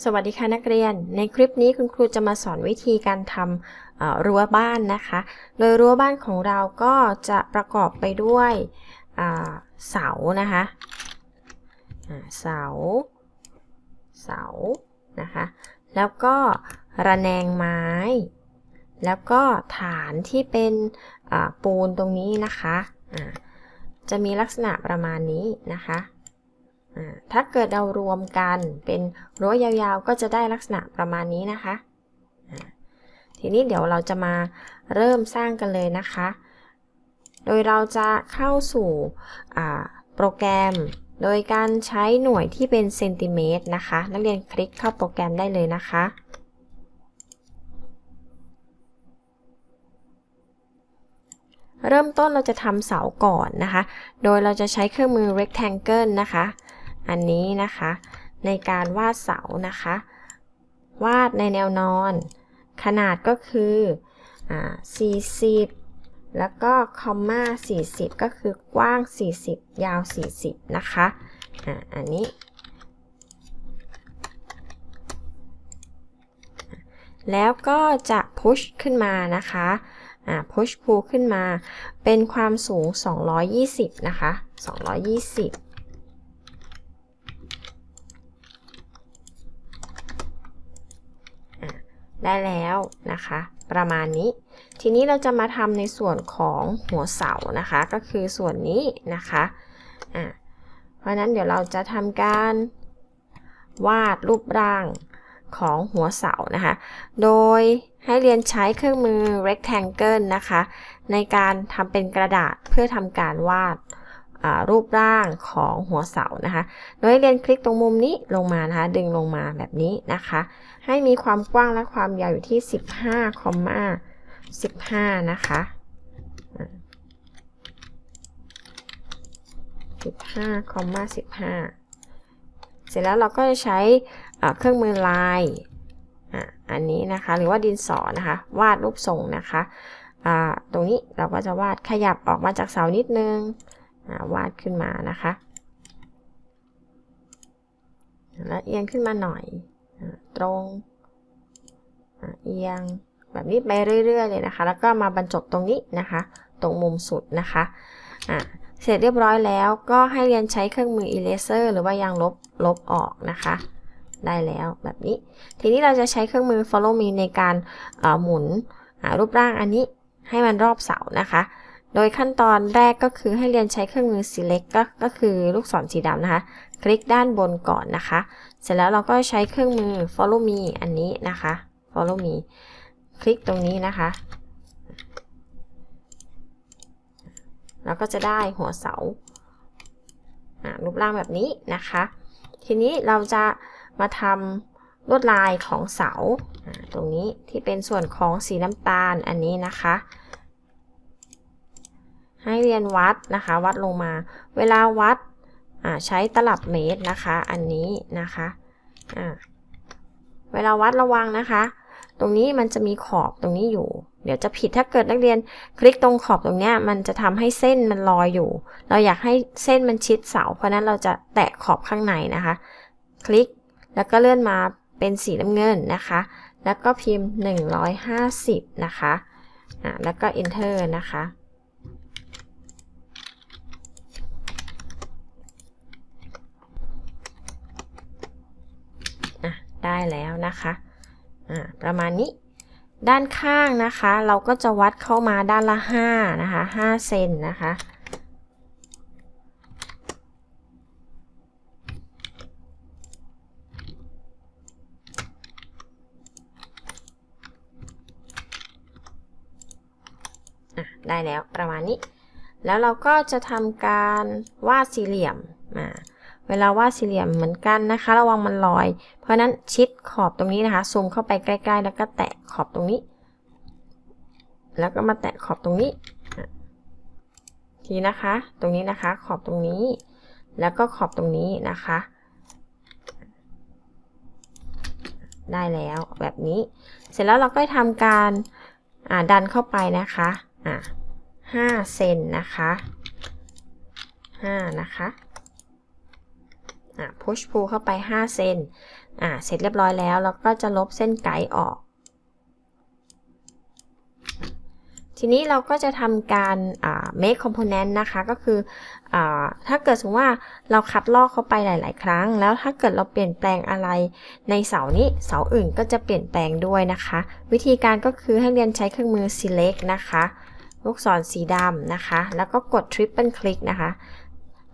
สวัสดีค่ะนักเรียน ในคลิปนี้คุณครูจะมาสอนวิธีการทำรั้วบ้านนะคะ โดยรั้วบ้านของเราก็จะประกอบไปด้วยเสานะคะเสา เสานะคะ แล้วก็ระแนงไม้ แล้วก็ฐานที่เป็นปูนตรงนี้นะคะจะมีลักษณะประมาณนี้นะคะ ถ้าเกิดเรารวมกันเป็นรั้วยาวๆ ก็จะได้ลักษณะประมาณนี้นะคะ ทีนี้เดี๋ยวเราจะมาเริ่มสร้างกันเลยนะคะ โดยเราจะเข้าสู่โปรแกรม โดยการใช้หน่วยที่เป็นเซนติเมตรนะคะ นักเรียนคลิกเข้าโปรแกรมได้เลยนะคะเริ่มต้นเราจะทำเสาก่อนนะคะ โดยเราจะใช้เครื่องมือ rectangle นะคะ อันนี้นะคะ ในการวาดเสานะคะ วาดในแนวนอน ขนาดก็คืออ่า40 แล้วก็คอมมา40 ก็คือกว้าง 40 ยาว 40 นะคะอ่าอันนี้ แล้วก็จะ push ขึ้นมานะคะอ่า push pull ขึ้นมาเป็นความสูง 220 นะคะ 220 ได้แล้วนะคะ ประมาณนี้ ทีนี้เราจะมาทำในส่วนของหัวเสานะคะ ก็คือส่วนนี้นะคะอะเพราะนั้นเดี๋ยวเราจะทำการวาดรูปร่างของหัวเสานะคะ โดยให้เรียนใช้เครื่องมือ rectangle นะคะ ในการทำเป็นกระดาษเพื่อทำการวาด รูปร่างของหัวเสานะคะ โดยเรียนคลิกตรงมุมนี้ลงมานะคะดึงลงมาแบบนี้นะคะ ให้มีความกว้างและความยาวอยู่ที่ 15คอมมา15 นะคะ15คอมมา15 เสร็จแล้วเราก็จะใช้เครื่องมือลายอันนี้นะคะหรือว่าดินสอนะคะวาดรูปทรงนะคะตรงนี้เราก็จะวาดขยับออกมาจากเสานิดนึง วาดขึ้นมานะคะ แล้วเอียงขึ้นมาหน่อย ตรงเอียงแบบนี้ไปเรื่อย ๆ เลยนะคะ แล้วก็มาบรรจบตรงนี้นะคะ ตรงมุมสุดนะคะะเสร็จเรียบร้อยแล้วก็ให้เรียนใช้เครื่องมือ eraser หรือว่ายางลบลบออกนะคะ ได้แล้วแบบนี้ ทีนี้เราจะใช้เครื่องมือ follow me ในการหมุนรูปร่างอันนี้ให้มันรอบเสานะคะ โดยขั้นตอนแรกก็คือให้เรียนใช้เครื่องมือ select ก็ก็คือลูกศรสีดำนะคะ คลิกด้านบนก่อนนะคะ เสร็จแล้วเราก็ใช้เครื่องมือ follow me อันนี้นะคะ follow me คลิกตรงนี้นะคะ เราก็จะได้หัวเสารูปร่างแบบนี้นะคะ ทีนี้เราจะมาทำลวดลายของเสาตรงนี้ที่เป็นส่วนของสีน้ำตาลอันนี้นะคะ ให้เรียนวัดนะคะ วัดลงมา เวลาวัดใช้ตลับเมตรนะคะ อันนี้นะคะเวลาวัดระวังนะคะ ตรงนี้มันจะมีขอบตรงนี้อยู่ เดี๋ยวจะผิดถ้าเกิดนักเรียนคลิกตรงขอบตรงนี้มันจะทำให้เส้นมันลอยอยู่ เราอยากให้เส้นมันชิดเสา เพราะนั้นเราจะแตะขอบข้างในนะคะ คลิกแล้วก็เลื่อนมาเป็นสีน้ำเงินนะคะ แล้วก็พิมพ์ 150 นะคะอ่าแล้วก็ enter นะคะ อะ ได้แล้วนะคะประมาณนี้ ด้านข้างนะคะ เราก็จะวัดเข้ามาด้านละ5นะคะ5เซนนะคะได้แล้วประมาณนี้ แล้วเราก็จะทำการวาดสี่เหลี่ยม เวลาวาดสี่เหลี่ยมเหมือนกันนะคะ ระวังมันลอย เพราะฉะนั้นชิดขอบตรงนี้นะคะซูมเข้าไปใกล้ๆ แล้วก็แตะขอบตรงนี้ แล้วก็มาแตะขอบตรงนี้ทีนะคะ ตรงนี้นะคะ ขอบตรงนี้ แล้วก็ขอบตรงนี้นะคะ ได้แล้วแบบนี้ เสร็จแล้วเราก็ทำการดันเข้าไปนะคะอะ5เซนนะคะ5นะคะ push pull เข้าไป 5 เซนอ่าเสร็จเรียบร้อยแล้วเราก็จะลบเส้นไกด์ออก ทีนี้เราก็จะทำการ make component นะคะ ก็คืออถ้าเกิดสมมติว่าเราคัดลอกเข้าไปหลาย ๆ ครั้ง แล้วถ้าเกิดเราเปลี่ยนแปลงอะไรในเสานี้ เสาอื่นก็จะเปลี่ยนแปลงด้วยนะคะ วิธีการก็คือให้เรียนใช้เครื่องมือ select นะคะลูกศรสีดำนะคะ แล้วก็กด triple click นะคะ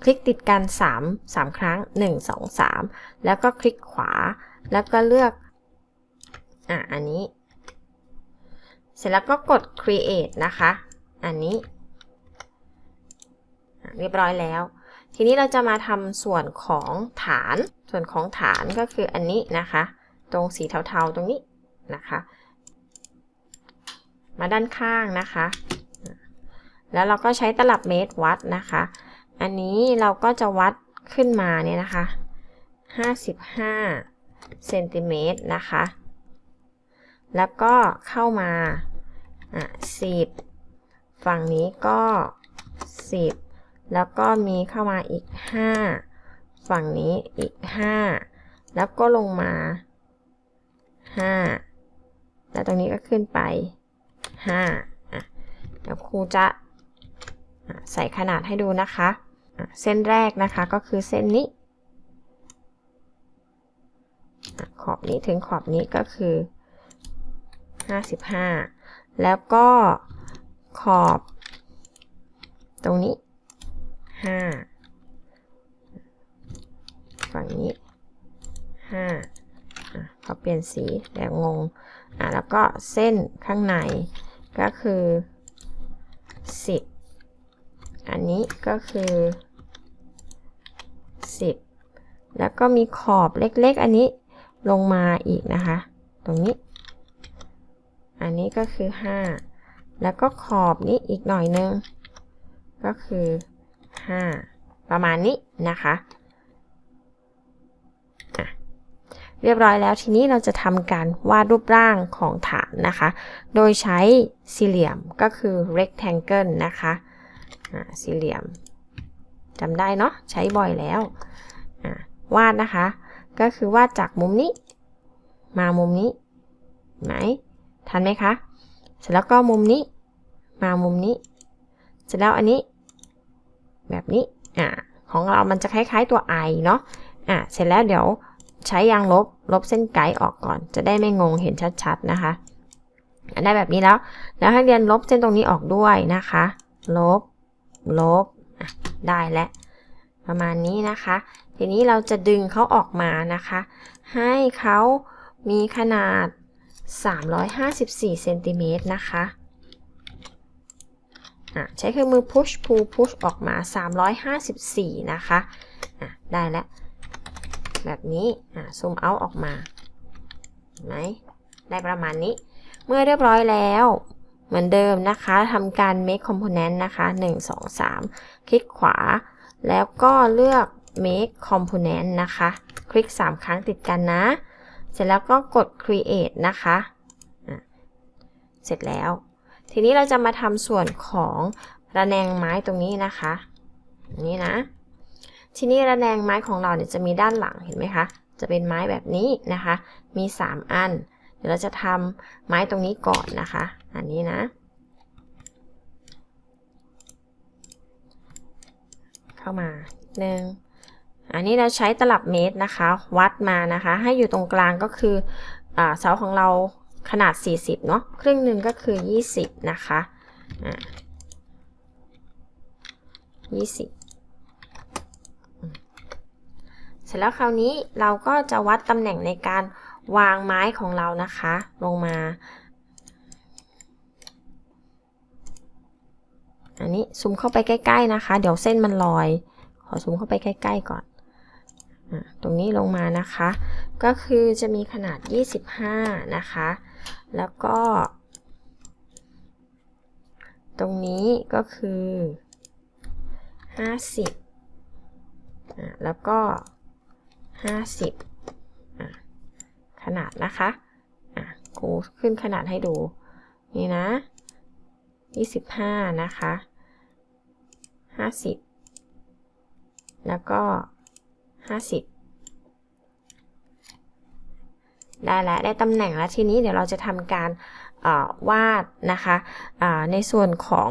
คลิกติดกัน 3 3 ครั้ง 1 2 3 แล้วก็คลิกขวา แล้วก็เลือกอะอันนี้ เสร็จแล้วก็กด create นะคะ อันนี้ เรียบร้อยแล้ว ทีนี้เราจะมาทำส่วนของฐาน ส่วนของฐานก็คืออันนี้นะคะ ตรงสีเทาๆตรงนี้นะคะ มาด้านข้างนะคะ แล้วเราก็ใช้ตลับเมตรวัดนะคะ อันนี้เราก็จะวัดขึ้นมาเนี่ยนะคะ 55เซนติเมตรนะคะ แล้วก็เข้ามาอะ10 ฝั่งนี้ก็ 10 แล้วก็มีเข้ามาอีก 5 ฝั่งนี้อีก 5 แล้วก็ลงมา 5 แล้วตรงนี้ก็ขึ้นไป5อะเดี๋ยวครูจะใส่ขนาดให้ดูนะคะ เส้นแรกนะคะก็คือเส้นนี้ ขอบนี้ถึงขอบนี้ก็คือ 55 แล้วก็ขอบตรงนี้ 5 ฝั่งนี้5เขาเปลี่ยนสีแบบงงอะแล้วก็เส้นข้างในก็คือ 10 อันนี้ก็คือ แล้วก็มีขอบเล็กๆ อันนี้ลงมาอีกนะคะ ตรงนี้ อันนี้ก็คือ 5 แล้วก็ขอบนี้อีกหน่อยนึง ก็คือ 5 ประมาณนี้นะคะะเรียบร้อยแล้วทีนี้เราจะทำการวาดรูปร่างของฐานนะคะ โดยใช้สี่เหลี่ยมก็คือ rectangle นะคะะสี่เหลี่ยมจำได้เนาะใช้บ่อยแล้ว วาดนะคะ ก็คือวาดจากมุมนี้ มามุมนี้ไหมทันไหมคะ เสร็จแล้วก็มุมนี้ มามุมนี้ เสร็จแล้วอันนี้ แบบนี้อ่าของเรามันจะคล้ายๆตัว i เนาะอ่าเสร็จแล้วเดี๋ยวใช้ยางลบลบเส้นไกด์ออกก่อน จะได้ไม่งงเห็นชัดๆนะคะได้แบบนี้แล้ว แล้วให้เรียนลบเส้นตรงนี้ออกด้วยนะคะ ลบ ลบ ได้แล้วประมาณนี้นะคะ ทีนี้เราจะดึงเขาออกมานะคะ ให้เขามีขนาด 354เซนติเมตรนะคะใช้เครื่องมือ push pull push ออกมา 354 นะคะะได้แล้ว แบบนี้ซูมเอาออกมาไหมได้ประมาณนี้ เมื่อเรียบร้อยแล้ว เหมือนเดิมนะคะทำการ make component นะคะ 1 2 3 คลิกขวา แล้วก็เลือก make component นะคะ คลิก 3 ครั้งติดกันนะ เสร็จแล้วก็กด create นะคะ เสร็จแล้ว ทีนี้เราจะมาทำส่วนของระแนงไม้ตรงนี้นะคะนี่นะ ทีนี้ระแนงไม้ของเราเนี่ยจะมีด้านหลังเห็นไหมคะ จะเป็นไม้แบบนี้นะคะ มี 3 อัน เดี๋ยวเราจะทำไม้ตรงนี้ก่อนนะคะ อันนี้นะเข้ามาหนึ่ง อันนี้เราใช้ตลับเมตรนะคะ วัดมานะคะ ให้อยู่ตรงกลางก็คืออเสาของเราขนาด 40 เนาะครึ่งหนึ่งก็คือ 20 นะคะอ่า20เสร็จแล้วคราวนี้เราก็จะวัดตำแหน่งในการวางไม้ของเรานะคะ ลงมา อันนี้ซูมเข้าไปใกล้ ๆนะคะ เดี๋ยวเส้นมันลอย ขอซูมเข้าไปใกล้ ๆ ก่อน ตรงนี้ลงมานะคะ ก็คือจะมีขนาด 25 นะคะ แล้วก็ ตรงนี้ก็คือ 50อแล้วก็ 50 ขนาดนะคะอะกูขึ้นขนาดให้ดู นี่นะ 25 นะคะ 50 แล้วก็ 50 ได้แล้วได้ตำแหน่งแล้วทีนี้เดี๋ยวเราจะทำการวาดนะคะในส่วนของ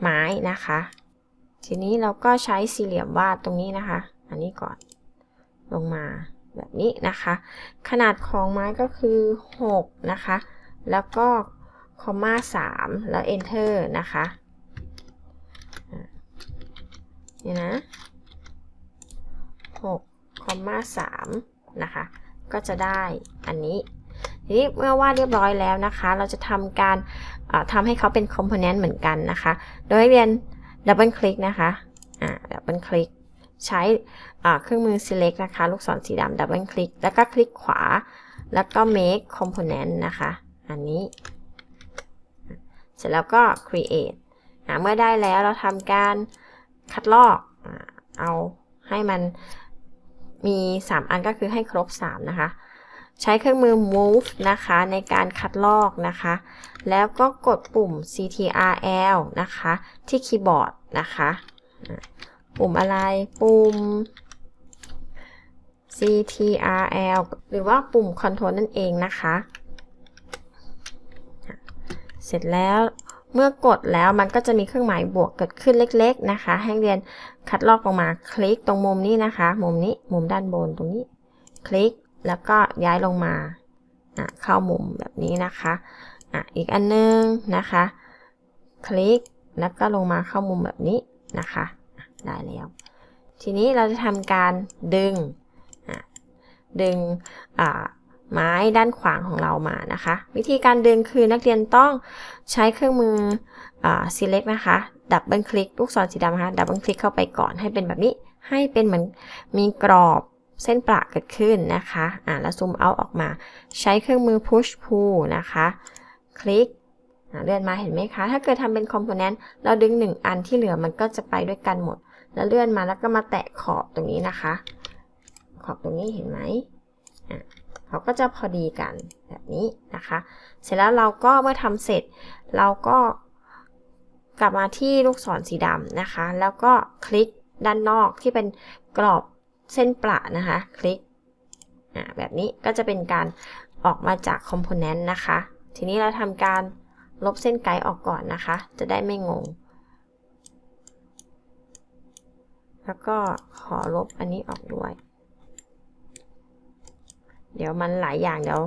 ไม้นะคะ ทีนี้เราก็ใช้สี่เหลี่ยมวาดตรงนี้นะคะ อันนี้ก่อนลงมาแบบนี้นะคะ ขนาดของไม้ก็คือ6นะคะ แล้วก็คอมมา3แล้ว enter นะคะอะนี่นะ6 คอมมา3นะคะ ก็จะได้อันนี้ทีนี้เมื่อวาดเรียบร้อยแล้วนะคะ เราจะทำการเอ่อทำให้เขาเป็นคอมโพเนนต์เหมือนกันนะคะ โดยเรียนดับเบิลคลิกนะคะ อ่า ดับเบิลคลิก ใช้เครื่องมือ select นะคะ ลูกศรสีดำดับเบิลคลิก แล้วก็คลิกขวา แล้วก็ make component นะคะ อันนี้ เสร็จแล้วก็ create อ่าเมื่อได้แล้วเราทำการคัดลอก เอาให้มัน มี 3 อันก็คือให้ครบ 3 นะคะ ใช้เครื่องมือ move นะคะในการคัดลอกนะคะ แล้วก็กดปุ่ม ctrl นะคะ ที่คีย์บอร์ดนะคะ ปุ่มอะไรปุ่ม ctrl หรือว่าปุ่ม control นั่นเองนะคะ เสร็จแล้ว เมื่อกดแล้วมันก็จะมีเครื่องหมายบวกเกิดขึ้นเล็ก ๆ นะคะ ให้เรียนคัดลอกลงมาคลิกตรงมุมนี้นะคะ มุมนี้มุมด้านบนตรงนี้ คลิกแล้วก็ย้ายลงมาเข้ามุมแบบนี้นะคะอะอีกอันนึงนะคะ คลิกแล้วก็ลงมาเข้ามุมแบบนี้นะคะได้แล้ว ทีนี้เราจะทำการดึงดึงอ่า ไม้ด้านขวางของเรามานะคะ วิธีการดึงคือนักเรียนต้องใช้เครื่องมืออ select นะคะดับเบิลคลิกลูกศรสีดำนะคะดับเบิลคลิกเข้าไปก่อนให้เป็นแบบนี้ ให้เป็นเหมือนมีกรอบเส้นประเกิดขึ้นนะคะอ่าแล้วซูมเอาออกมา ใช้เครื่องมือ push pull นะคะ คลิกเลื่อนมาเห็นไหมคะ ถ้าเกิดทำเป็น component เราดึง 1 อันที่เหลือมันก็จะไปด้วยกันหมด แล้วเลื่อนมาแล้วก็มาแตะขอบตรงนี้นะคะ ขอบตรงนี้เห็นไหมอะ เขาก็จะพอดีกันแบบนี้นะคะ เสร็จแล้วเราก็เมื่อทำเสร็จ เราก็กลับมาที่ลูกศรสีดำนะคะ แล้วก็คลิกด้านนอกที่เป็นกรอบเส้นประนะคะ คลิกแบบนี้ก็จะเป็นการออกมาจากคอมโพเนนต์นะคะ ทีนี้เราทำการลบเส้นไกด์ออกก่อนนะคะ จะได้ไม่งง แล้วก็ขอลบอันนี้ออกด้วย เดี๋ยวมันหลายอย่างเดี๋ยว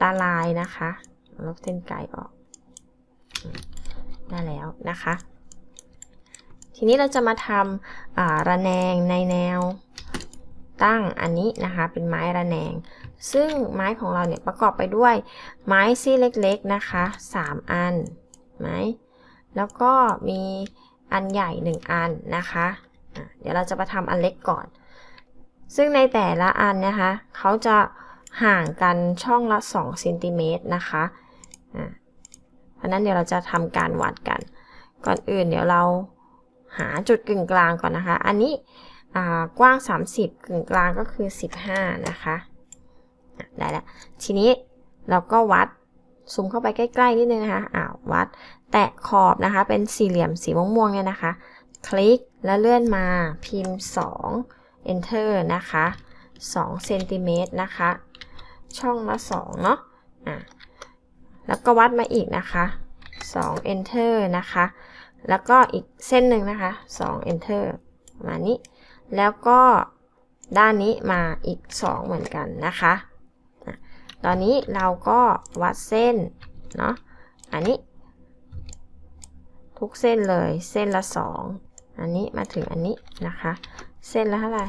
ตาลายนะคะ ลบเส้นไกด์ออก ได้แล้วนะคะ ทีนี้เราจะมาทำาระแนงในแนวตั้งอันนี้นะคะ เป็นไม้ระแนง ซึ่งไม้ของเราเนี่ยประกอบไปด้วยไม้ซี่เล็กๆนะคะ 3 อันไหมแล้วก็มีอันใหญ่ 1 อันนะคะะเดี๋ยวเราจะมาทำอันเล็กก่อน ซึ่งในแต่ละอันนะคะ เขาจะ ห่างกันช่องละ2เซนติเมตรนะคะอะเพราะนั้นเดี๋ยวเราจะทำการวัดกัน ก่อนอื่นเดี๋ยวเราหาจุดกึ่งกลางก่อนนะคะ อันนี้กว้าง 30 กึ่งกลางก็คือ 15 นะคะได้แล้ว ทีนี้เราก็วัดซูมเข้าไปใกล้ ๆ นิดนึงนะคะอ่าวัด แตะขอบนะคะ เป็นสี่เหลี่ยมสีม่วงๆเนี่ยนะคะ คลิกแล้วเลื่อนมาพิมพ์ 2 enter นะคะ2เซนติเมตรนะคะ ช่องละ2เนาะอะแล้วก็วัดมาอีกนะคะ2 enter นะคะ แล้วก็อีกเส้นหนึ่งนะคะ2 enter มานี้ แล้วก็ด้านนี้มาอีก 2 เหมือนกันนะคะอะตอนนี้เราก็วัดเส้นเนาะ อันนี้ ทุกเส้นเลย เส้นละ 2 อันนี้มาถึงอันนี้นะคะ เส้นละเท่าไหร่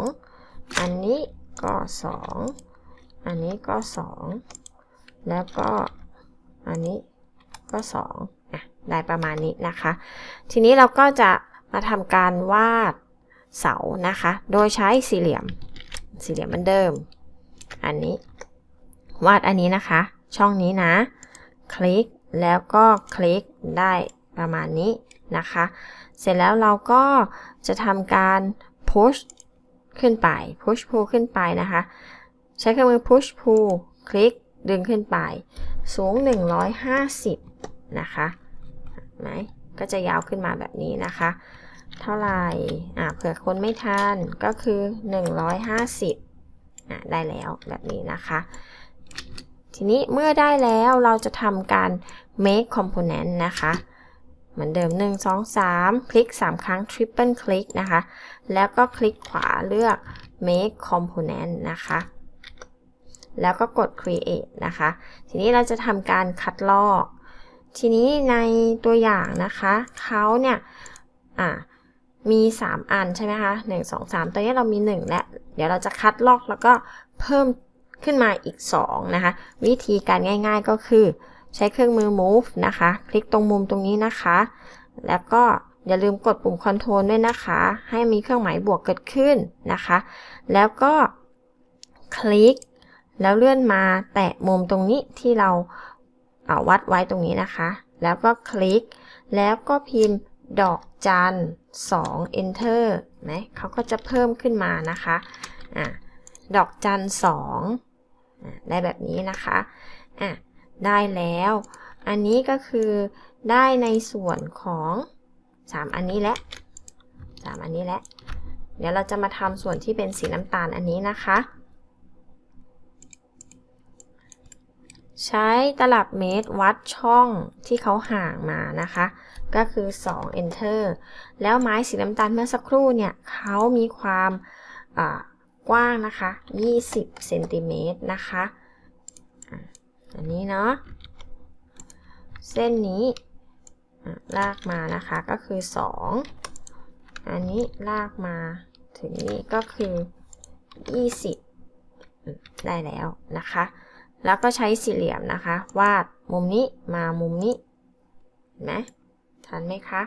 2 อันนี้ก็ 2 อันนี้ก็ 2 แล้วก็อันนี้ก็2อะได้ประมาณนี้นะคะ ทีนี้เราก็จะมาทำการวาดเสานะคะ โดยใช้สี่เหลี่ยม สี่เหลี่ยมเหมือนเดิม อันนี้ วาดอันนี้นะคะ ช่องนี้นะ คลิกแล้วก็คลิกได้ประมาณนี้นะคะ เสร็จแล้วเราก็จะทำการ push ขึ้นไป push pull ขึ้นไปนะคะ ใช้เครื่องมือ push pull คลิกดึงขึ้นไป สูง 150 นะคะเห็นไหมก็จะยาวขึ้นมาแบบนี้นะคะ เท่าไหร่อ่าเผื่อคนไม่ทันก็คือ 150อะได้แล้วแบบนี้นะคะ ทีนี้เมื่อได้แล้วเราจะทำการ make component นะคะเหมือนเดิม 1 2 3 คลิก 3 ครั้ง triple click นะคะ แล้วก็คลิกขวาเลือก make component นะคะ แล้วก็กด create นะคะ ทีนี้เราจะทำการคัดลอก ทีนี้ในตัวอย่างนะคะเขาเนี่ยอ่ามี 3 อันใช่ไหมคะ1 2 3ตอนนี้เรามี 1 และ เดี๋ยวเราจะคัดลอกแล้วก็เพิ่มขึ้นมาอีก 2 นะคะ วิธีการง่ายๆก็คือ ใช้เครื่องมือ move นะคะ คลิกตรงมุมตรงนี้นะคะ แล้วก็อย่าลืมกดปุ่ม control ด้วยนะคะ ให้มีเครื่องหมายบวกเกิดขึ้นนะคะ แล้วก็คลิก แล้วเลื่อนมาแตะมุมตรงนี้ที่เราเอาวัดไว้ตรงนี้นะคะ แล้วก็คลิก แล้วก็พิมพ์ดอกจัน2 enter ไหมเขาก็จะเพิ่มขึ้นมานะคะอะดอกจัน2อได้แบบนี้นะคะอะได้แล้ว อันนี้ก็คือได้ในส่วนของ 3 อันนี้และ 3 อันนี้และ เดี๋ยวเราจะมาทำส่วนที่เป็นสีน้ำตาลอันนี้นะคะ ใช้ตลับเมตรวัดช่องที่เขาห่างมานะคะ ก็คือ 2 enter แล้วไม้สีน้ำตาลเมื่อสักครู่เนี่ยเขามีความกว้างนะคะ 20เซนติเมตรนะคะอันนี้เนาะเส้นนี้ลากมานะคะก็คือ 2 อันนี้ลากมาถึงนี้ก็คือ 20 ได้แล้วนะคะ แล้วก็ใช้สี่เหลี่ยมนะคะ วาดมุมนี้มามุมนี้เห็นไหมทันไหมคะ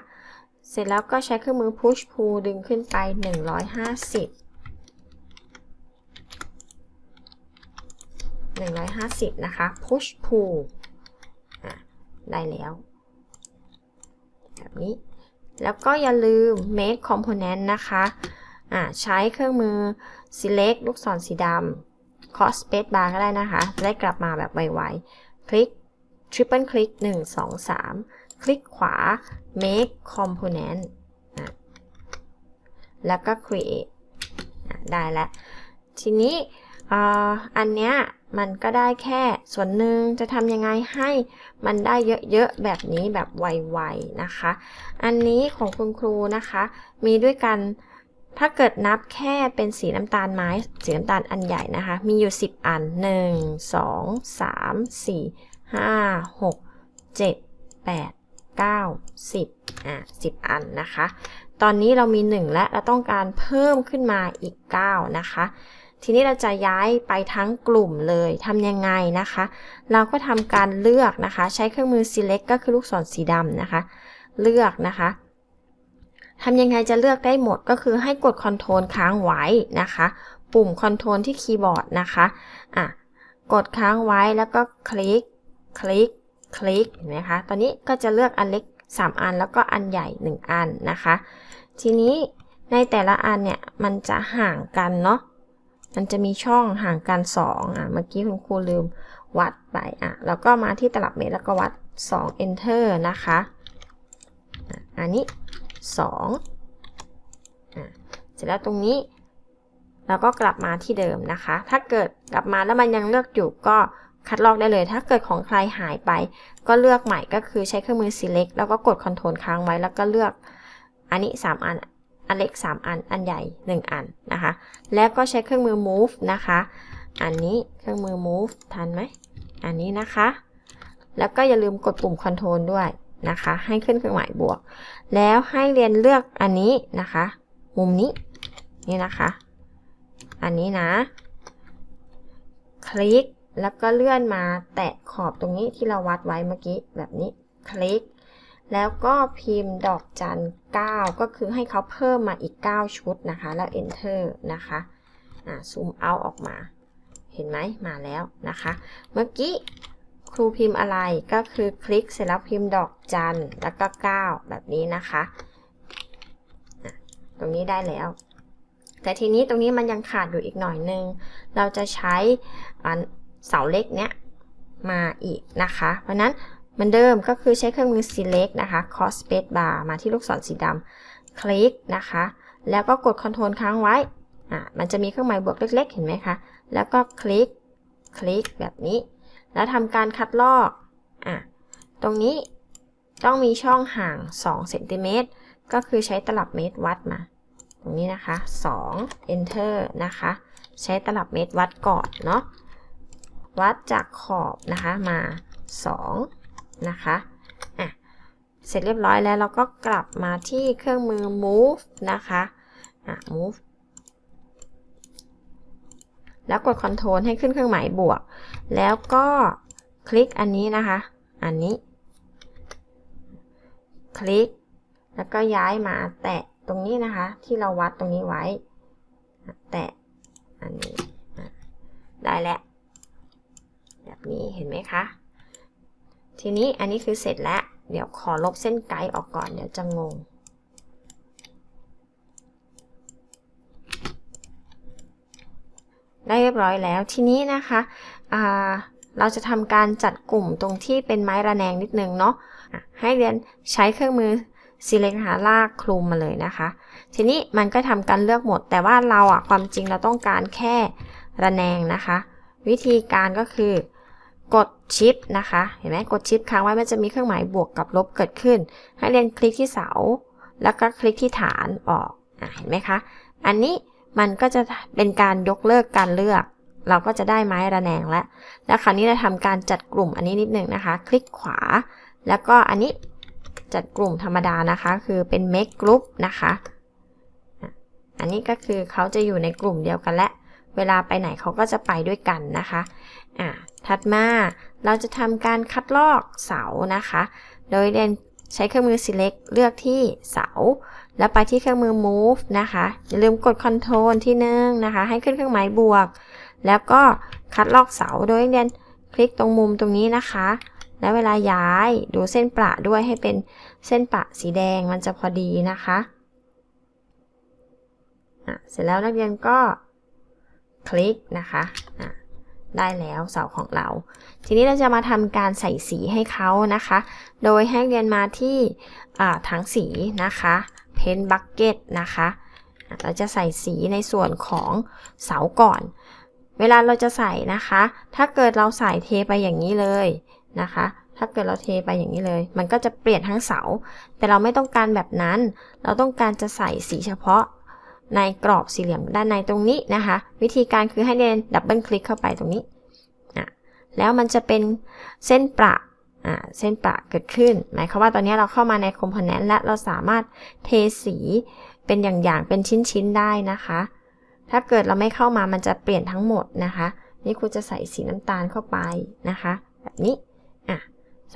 เสร็จแล้วก็ใช้เครื่องมือ push pull ดึงขึ้นไป 150 150 นะคะ push pull อะได้แล้ว แบบนี้ แล้วก็อย่าลืม make component นะคะะใช้เครื่องมือ select ลูกศรสีดำ cross space bar ก็ได้นะคะ ได้กลับมาแบบไวๆ คลิก triple click 1 2 3 คลิกขวา make component อะแล้วก็ create อะได้แล้ว ทีนี้ออันเนี้ยมันก็ได้แค่ส่วนหนึ่งจะทำยังไงให้มันได้เยอะๆแบบนี้แบบไวๆนะคะ อันนี้ของคุณครูนะคะ มีด้วยกัน ถ้าเกิดนับแค่เป็นสีน้ำตาลไม้ สีน้ำตาลอันใหญ่นะคะ มีอยู่ 10 อัน 1 2 3 4 5 6 7 8 9 10อะ10 อันนะคะ ตอนนี้เรามี 1 และเราต้องการเพิ่มขึ้นมาอีก 9 นะคะ ทีนี้เราจะย้ายไปทั้งกลุ่มเลยทำยังไงนะคะ เราก็ทำการเลือกนะคะ ใช้เครื่องมือ select ก็คือลูกศรสีดำนะคะ เลือกนะคะ ทำยังไงจะเลือกได้หมดก็คือให้กด Ctrl ค้างไว้นะคะ ปุ่ม Ctrl ที่คีย์บอร์ดนะคะอะกดค้างไว้แล้วก็คลิก คลิก คลิกเห็นไหมคะ ตอนนี้ก็จะเลือกอันเล็ก 3 อันแล้วก็อันใหญ่ 1 อันนะคะ ทีนี้ในแต่ละอันเนี่ยมันจะห่างกันเนาะ มันจะมีช่องห่างกัน 2อะ เมื่อกี้คุณครูลืมวัดไปอะ แล้วก็มาที่ตลับเมตรแล้วก็วัด 2 enter นะคะอะอันนี้ 2อะเสร็จแล้วตรงนี้เราก็กลับมาที่เดิมนะคะ ถ้าเกิดกลับมาแล้วมันยังเลือกอยู่ก็คัดลอกได้เลย ถ้าเกิดของใครหายไป ก็เลือกใหม่ก็คือใช้เครื่องมือ select แล้วก็กด control ค้างไว้แล้วก็เลือกอันนี้ 3 อัน อันเล็ก 3 อัน อันใหญ่ 1 อันนะคะ แล้วก็ใช้เครื่องมือ move นะคะ อันนี้เครื่องมือ move ทันไหม อันนี้นะคะ แล้วก็อย่าลืมกดปุ่ม control ด้วย นะคะ ให้ขึ้นเครื่องหมายบวก แล้วให้เรียนเลือกอันนี้นะคะ มุมนี้นี่นะคะ อันนี้นะ คลิกแล้วก็เลื่อนมาแตะขอบตรงนี้ที่เราวัดไว้เมื่อกี้แบบนี้คลิก แล้วก็พิมพ์ดอกจัน 9 ก็คือให้เขาเพิ่มมาอีก 9 ชุดนะคะ แล้ว enter นะคะอ่าซูมเอาออกมา เห็นไหมมาแล้วนะคะ เมื่อกี้ ครูพิมพ์อะไรก็คือคลิกเสร็จแล้วพิมพ์ดอกจันแล้วก็9แบบนี้นะคะ ตรงนี้ได้แล้ว แต่ทีนี้ตรงนี้มันยังขาดอยู่อีกหน่อยนึง เราจะใช้เสาเล็กเนี้ยมาอีกนะคะ เพราะนั้นเหมือนเดิมก็คือใช้เครื่องมือ select นะคะ cross space bar มาที่ลูกศรสีดำคลิกนะคะ แล้วก็กด control ค้างไว้อะมันจะมีเครื่องหมายบวกเล็ก ๆ เห็นไหมคะ แล้วก็คลิก คลิกแบบนี้ แล้วทำการคัดลอกอะตรงนี้ต้องมีช่องห่าง2เซนติเมตรก็คือใช้ตลับเมตรวัดมา ตรงนี้นะคะ 2 enter นะคะ ใช้ตลับเมตรวัดก่อนเนาะวัดจากขอบนะคะมา 2 นะคะอะเสร็จเรียบร้อยแล้วเราก็กลับมาที่เครื่องมือ move นะคะอะ move แล้วกด Ctrl ให้ขึ้นเครื่องหมายบวก แล้วก็คลิกอันนี้นะคะ อันนี้ คลิก แล้วก็ย้ายมาแตะตรงนี้นะคะ ที่เราวัดตรงนี้ไว้ แตะอันนี้ได้แล้ว แบบนี้เห็นไหมคะ ทีนี้อันนี้คือเสร็จแล้ว เดี๋ยวขอลบเส้นไกด์ออกก่อนเดี๋ยวจะงง ได้เรียบร้อยแล้ว ทีนี้นะคะเราจะทำการจัดกลุ่มตรงที่เป็นไม้ระแนงนิดนึงเนาะให้เรียนใช้เครื่องมือ select หาลากคลุมมาเลยนะคะ ทีนี้มันก็ทำการเลือกหมด แต่ว่าเราอะความจริงเราต้องการแค่ระแนงนะคะ วิธีการก็คือกดชิปนะคะ เห็นไหมกดชิปค้างไว้มันจะมีเครื่องหมายบวกกับลบเกิดขึ้น ให้เรียนคลิกที่เสา แล้วก็คลิกที่ฐานออกอเห็นไหมคะ อันนี้ มันก็จะเป็นการยกเลิกการเลือก เราก็จะได้ไม้ระแนงแล้วแล้วคราวนี้เราทำการจัดกลุ่มอันนี้นิดหนึ่งนะคะ คลิกขวา แล้วก็อันนี้จัดกลุ่มธรรมดานะคะ คือเป็น make group นะคะ อันนี้ก็คือเขาจะอยู่ในกลุ่มเดียวกันและ เวลาไปไหนเขาก็จะไปด้วยกันนะคะอ่าถัดมาเราจะทำการคัดลอกเสานะคะ โดยเรียนใช้เครื่องมือ select เลือกที่เสา แล้วไปที่เครื่องมือ move นะคะ อย่าลืมกด control ที่หนึ่งนะคะ ให้ขึ้นเครื่องหมายบวก แล้วก็คัดลอกเสาโดยเรียนคลิกตรงมุมตรงนี้นะคะ แล้วเวลาย้ายดูเส้นประด้วยให้เป็นเส้นประสีแดงมันจะพอดีนะคะะเสร็จแล้วนักเรียนก็คลิกนะคะะได้แล้วเสาของเรา ทีนี้เราจะมาทำการใส่สีให้เขานะคะ โดยให้เรียนมาที่ถังสีนะคะ เพนบักเก็ตนะคะ เราจะใส่สีในส่วนของเสาก่อน เวลาเราจะใส่นะคะ ถ้าเกิดเราใส่เทไปอย่างนี้เลยนะคะ ถ้าเกิดเราเทไปอย่างนี้เลย มันก็จะเปลี่ยนทั้งเสา แต่เราไม่ต้องการแบบนั้น เราต้องการจะใส่สีเฉพาะในกรอบสี่เหลี่ยมด้านในตรงนี้นะคะ วิธีการคือให้เรียนดับเบิลคลิกเข้าไปตรงนี้อะแล้วมันจะเป็นเส้นประ เส้นประเกิดขึ้น หมายความว่าตอนนี้เราเข้ามาในคอมโพเนนต์และเราสามารถเทสีเป็นอย่างๆ เป็นชิ้นๆ ได้นะคะ ถ้าเกิดเราไม่เข้ามามันจะเปลี่ยนทั้งหมดนะคะ นี่ครูจะใส่สีน้ำตาลเข้าไปนะคะ แบบนี้อะ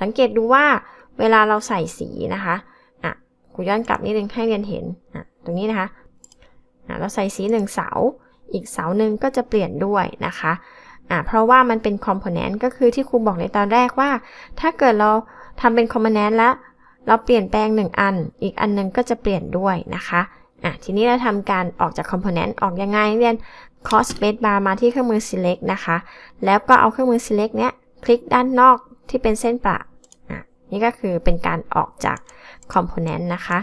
สังเกตดูว่าเวลาเราใส่สีนะคะอะครูย้อนกลับนิดนึงให้เรียนเห็นอะตรงนี้นะคะเราใส่สีหนึ่งเสา อีกเสาหนึ่งก็จะเปลี่ยนด้วยนะคะ อ่าเพราะว่ามันเป็นคอมโพเนนต์ก็คือที่ครูบอกในตอนแรกว่า ถ้าเกิดเราทำเป็นคอมโพเนนต์แล้ว เราเปลี่ยนแปลงหนึ่งอัน อีกอันนึงก็จะเปลี่ยนด้วยนะคะอะทีนี้เราทำการออกจากคอมโพเนนต์ออกยังไงเรียน cross space bar มาที่เครื่องมือ select นะคะ แล้วก็เอาเครื่องมือ select เนี้ยคลิกด้านนอกที่เป็นเส้นประอะนี่ก็คือเป็นการออกจากคอมโพเนนต์นะคะ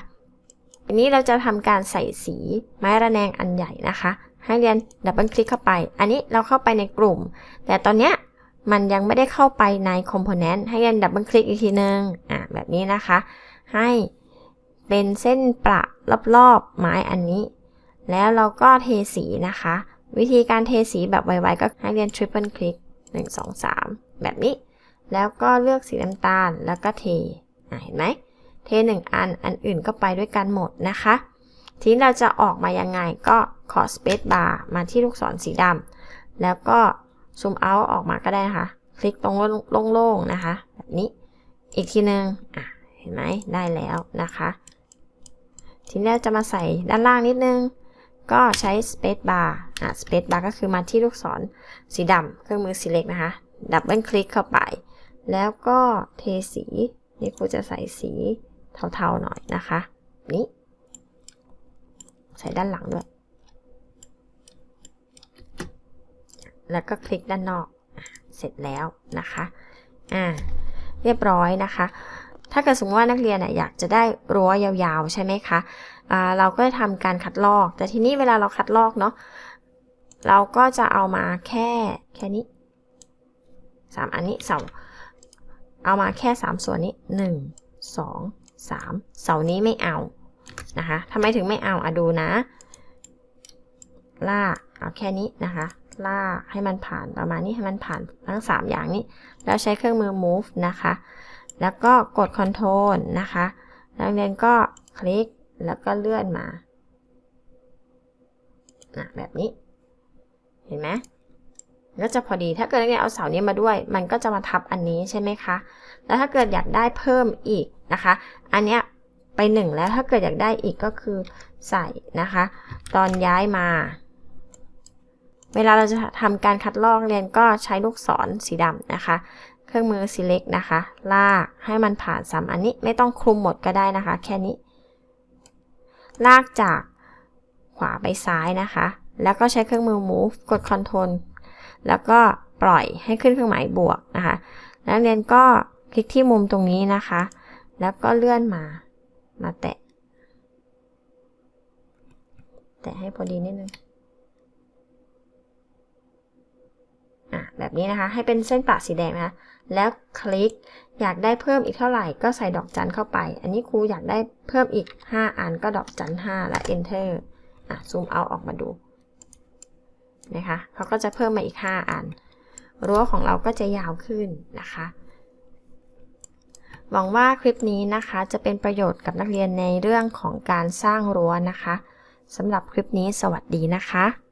ทีนี้เราจะทำการใส่สีไม้ระแนงอันใหญ่นะคะ ให้เรียนดับเบิลคลิกเข้าไป อันนี้เราเข้าไปในกลุ่ม แต่ตอนเนี้ยมันยังไม่ได้เข้าไปในคอมโพเนนต์ให้เรียนดับเบิลคลิกอีกทีนึงอะแบบนี้นะคะ ให้เป็นเส้นประรอบๆไม้อันนี้ แล้วเราก็เทสีนะคะ วิธีการเทสีแบบไวๆก็ให้เรียนทริปเปิลคลิก1 2 3 แบบนี้ แล้วก็เลือกสีน้ำตาลแล้วก็เทเห็นไหมเทหนึ่งอัน อันอื่นก็ไปด้วยกันหมดนะคะ ทีนี้เราจะออกมายังไงก็ขอ space bar มาที่ลูกศรสีดำแล้วก็ซูมเอาออกมาก็ได้นะคะคลิกตรงโล่งๆนะคะ แบบนี้อีกทีนึงอะเห็นไหมได้แล้วนะคะ ทีนี้เราจะมาใส่ด้านล่างนิดนึง ก็ใช้ space bar อะ space bar ก็คือมาที่ลูกศรสีดำเครื่องมือ select นะคะ ดับเบิลคลิกเข้าไป แล้วก็เทสี นี่ครูจะใส่สีเทาๆหน่อยนะคะ นี้ ใส่ด้านหลังด้วย แล้วก็คลิกด้านนอก เสร็จแล้วนะคะอ่าเรียบร้อยนะคะ ถ้าเกิดสมมติว่านักเรียนอยากจะได้รั้วยาวๆใช่ไหมคะะเราก็จะทำการคัดลอก แต่ทีนี้เวลาเราคัดลอกเนาะ เราก็จะเอามาแค่แค่นี้สามอันนี้เสาเอามาแค่สามส่วนนี้หนึ่งสองสามเสานี้ไม่เอา นะคะทำไมถึงไม่เอาอะดูนะ ล่าเอาแค่นี้นะคะ ล่าให้มันผ่านประมาณนี้ให้มันผ่านทั้ง 3 อย่างนี้ แล้วใช้เครื่องมือ move นะคะ แล้วก็กด control นะคะแล้วเรียนก็คลิกแล้วก็เลื่อนมาแบบนี้ เห็นไหมก็จะพอดี ถ้าเกิดนักเรียนเอาเสานี้มาด้วย มันก็จะมาทับอันนี้ใช่ไหมคะ แล้วถ้าเกิดอยากได้เพิ่มอีกนะคะ อันเนี้ย ไปหนึ่งแล้วถ้าเกิดอยากได้อีกก็คือใส่นะคะ ตอนย้ายมา เวลาเราจะทำการคัดลอกเรียนก็ใช้ลูกศรสีดำนะคะ เครื่องมือ select นะคะ ลากให้มันผ่านสามอันนี้ไม่ต้องคลุมหมดก็ได้นะคะ แค่นี้ ลากจากขวาไปซ้ายนะคะ แล้วก็ใช้เครื่องมือ move กด control แล้วก็ปล่อยให้ขึ้นเครื่องหมายบวกนะคะ นักเรียนก็คลิกที่มุมตรงนี้นะคะ แล้วก็เลื่อนมา มาแตะ แตะให้พอดีนิดนึงอะแบบนี้นะคะ ให้เป็นเส้นประสีแดงนะคะ แล้วคลิกอยากได้เพิ่มอีกเท่าไหร่ก็ใส่ดอกจันเข้าไป อันนี้ครูอยากได้เพิ่มอีก 5 อันก็ดอกจัน 5 และ enter อะซูมเอาออกมาดูนะคะเขาก็จะเพิ่มมาอีก 5 อัน รั้วของเราก็จะยาวขึ้นนะคะ หวังว่าคลิปนี้นะคะจะเป็นประโยชน์กับนักเรียนในเรื่องของการสร้างรั้วนะคะสำหรับคลิปนี้สวัสดีนะคะ